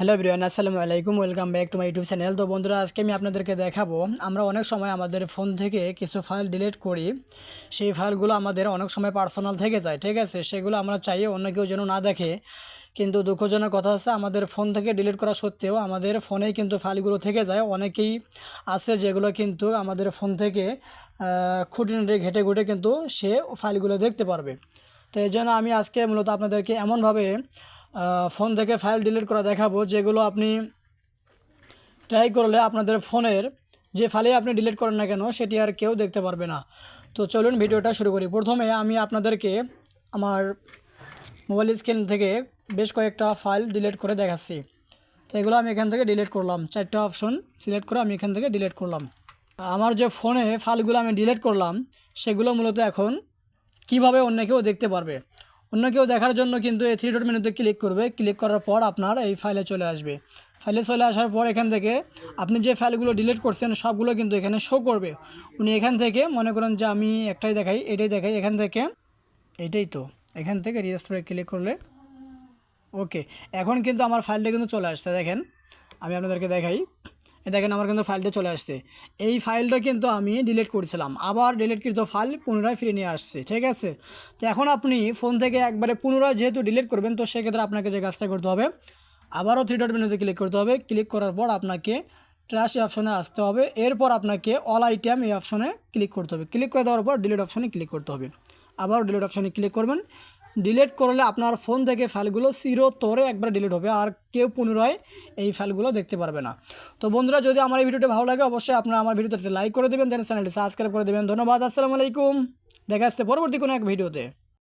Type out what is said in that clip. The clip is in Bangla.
হ্যালো ব্রিয়ান আসসালামু আলাইকুম, welcome back to my YouTube channel. তো বন্ধুরা, আজকে আমি আপনাদেরকে দেখাবো, আমরা অনেক সময় আমাদের ফোন থেকে কিছু ফাইল ডিলিট করি। সেই ফাইলগুলো আমাদের অনেক সময় পার্সোনাল থেকে যায়, ঠিক আছে? সেগুলো আমরা চাই অন্য কেউ যেন না দেখে। কিন্তু দুঃখজনক কথা হচ্ছে, আমাদের ফোন থেকে ডিলিট করা সত্ত্বেও আমাদের ফোনেই কিন্তু ফাইলগুলো থেকে যায়। অনেকেই আছে যেগুলো কিন্তু আমাদের ফোন থেকে খুঁটিনাটি ঘেটে ঘুটে কিন্তু সে ফাইলগুলো দেখতে পারবে। তো এই জন্য আমি আজকে মূলত আপনাদেরকে এমনভাবে ফোন থেকে ফাইল ডিলিট করা দেখাবো, যেগুলো আপনি ট্রাই করলে আপনাদের ফোনের যে ফাইলে আপনি ডিলিট করেন না কেন, সেটি আর কেউ দেখতে পারবে না। তো চলুন ভিডিওটা শুরু করি। প্রথমে আমি আপনাদেরকে আমার মোবাইল স্ক্রিন থেকে বেশ কয়েকটা ফাইল ডিলিট করে দেখাচ্ছি। তো এগুলো আমি এখান থেকে ডিলিট করলাম। চারটা অপশন সিলেক্ট করে আমি এখান থেকে ডিলিট করলাম। আমার যে ফোনে ফাইলগুলো আমি ডিলিট করলাম, সেগুলো মূলত এখন কীভাবে অন্য কেউ দেখতে পারবে? অন্য কেউ দেখার জন্য কিন্তু এই থ্রি ডট মেনুতে ক্লিক করবে। ক্লিক করার পর আপনার এই ফাইলে চলে আসবে। ফাইলে চলে আসার পর এখান থেকে আপনি যে ফাইলগুলো ডিলিট করছেন, সবগুলো কিন্তু এখানে শো করবে। উনি এখান থেকে মনে করেন যে আমি একটাই দেখাই, এটাই দেখাই, এখান থেকে এইটাই তো। এখান থেকে রেজিস্টারে ক্লিক করলে ওকে এখন কিন্তু আমার ফাইলটা কিন্তু চলে আসছে, দেখেন। আমি আপনাদেরকে দেখাই। দেখেন আমার কিন্তু ফাইলটা চলে আসছে। এই ফাইলটা কিন্তু আমি ডিলিট করেছিলাম। আবার ডিলিটকৃত ফাইল পুনরায় ফিরে নিয়ে আসছে, ঠিক আছে? তো এখন আপনি ফোন থেকে একবারে পুনরায় যেহেতু ডিলিট করবেন, তো সেক্ষেত্রে আপনাকে যে কাজটা করতে হবে, আবারও থ্রি ডট মেনুতে ক্লিক করতে হবে। ক্লিক করার পর আপনাকে ট্রাশ এই অপশনে আসতে হবে। এরপর আপনাকে অল আইটেম এই অপশনে ক্লিক করতে হবে। ক্লিক করে দেওয়ার পর ডিলিট অপশনে ক্লিক করতে হবে। আবার ডিলিট অপশনে ক্লিক করবেন। ডিলিট করলে আপনার ফোন থেকে ফাইলগুলো চিরতরে একবার ডিলিট হবে আর কেউ পুনরায় এই ফাইলগুলো দেখতে পারবে না। তো বন্ধুরা, যদি আমার এই ভিডিওটা ভালো লাগে, অবশ্যই আপনারা আমার ভিডিওতে লাইক করে দেবেন দেন চ্যানেলটি সাবস্ক্রাইব করে দেবেন। ধন্যবাদ, আসসালামু আলাইকুম। দেখা আসছে পরবর্তী কোনো এক ভিডিওতে।